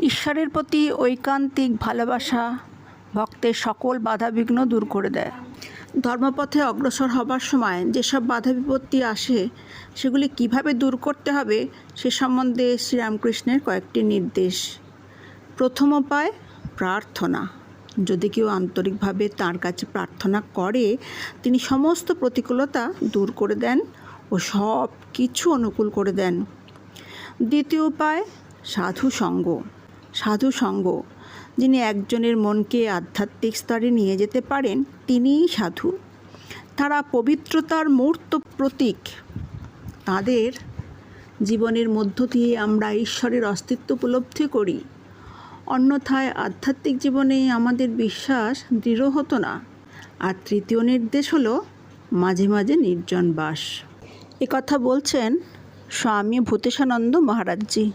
ঈশ্বরের প্রতি ঐকান্তিক ভালোবাসা ভক্তের সকল বাধাবিঘ্ন দূর করে দেয়। ধর্মপথে অগ্রসর হবার সময় যেসব বাধা বিপত্তি আসে, সেগুলি কীভাবে দূর করতে হবে সে সম্বন্ধে শ্রীরামকৃষ্ণের কয়েকটি নির্দেশ। প্রথম উপায়, প্রার্থনা। যদি কেউ আন্তরিকভাবে তার কাছে প্রার্থনা করে, তিনি সমস্ত প্রতিকূলতা দূর করে দেন ও সব কিছু অনুকূল করে দেন। দ্বিতীয় উপায় সাধু সঙ্গ সাধু সঙ্গ। যিনি একজনের মনকে আধ্যাত্মিক স্তরে নিয়ে যেতে পারেন, তিনিই সাধু। তারা পবিত্রতার মূর্ত প্রতীক। তাদের জীবনের মধ্য দিয়ে আমরা ঈশ্বরের অস্তিত্ব উপলব্ধি করি। অন্যথায় আধ্যাত্মিক জীবনে আমাদের বিশ্বাস দৃঢ় হতো না। আর তৃতীয় নির্দেশ হলো মাঝে মাঝে নির্জন বাস। কথা বলছেন স্বামী ভূতেশানন্দ মহারাজজি।